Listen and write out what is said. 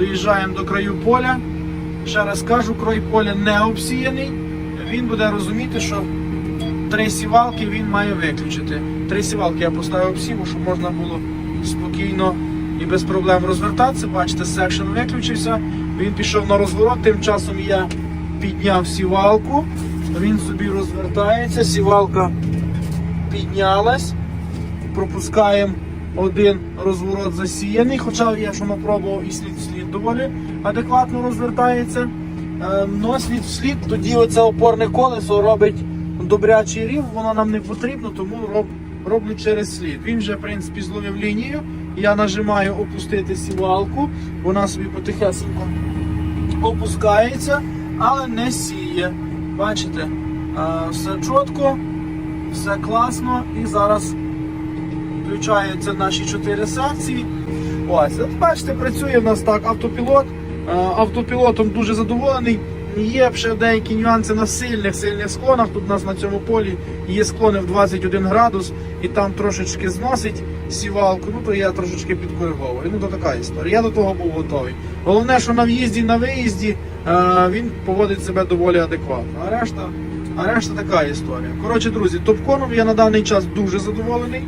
доїжджаємо до краю поля. Ще раз кажу, край поля не обсіяний. Він буде розуміти, що три сівалки він має виключити. Три сівалки я поставив сіву, щоб можна було спокійно і без проблем розвертатися. Бачите, секшн виключився. Він пішов на розворот. Тим часом я підняв сівалку. Він собі розвертається, сівалка піднялась. Пропускаємо один розворот засіяний, хоча я пробував і слід слід доволі адекватно розвертається. Е, Но слід в слід, тоді оце опорне колесо робить добрячий рів, воно нам не потрібно, тому роб, роблю через слід. Він вже, в принципі, зловив лінію. Я нажимаю опустити сівалку, вона собі потихесенько опускається, але не сіє. Бачите, е, все чітко, все класно і зараз включаються наші чотири секції. Ось, от бачите, працює в нас так автопілот. Е, Автопілотом дуже задоволений. Є ще деякі нюанси на сильних сильних склонах. Тут у нас на цьому полі є склони в 21 градус і там трошечки зносить сівалку. Ну то я трошечки підкориговую. Ну то така історія. Я до того був готовий. Головне, що на в'їзді, на виїзді е, він поводить себе доволі адекватно. А решта, а решта така історія. Коротше, друзі, топконом я на даний час дуже задоволений.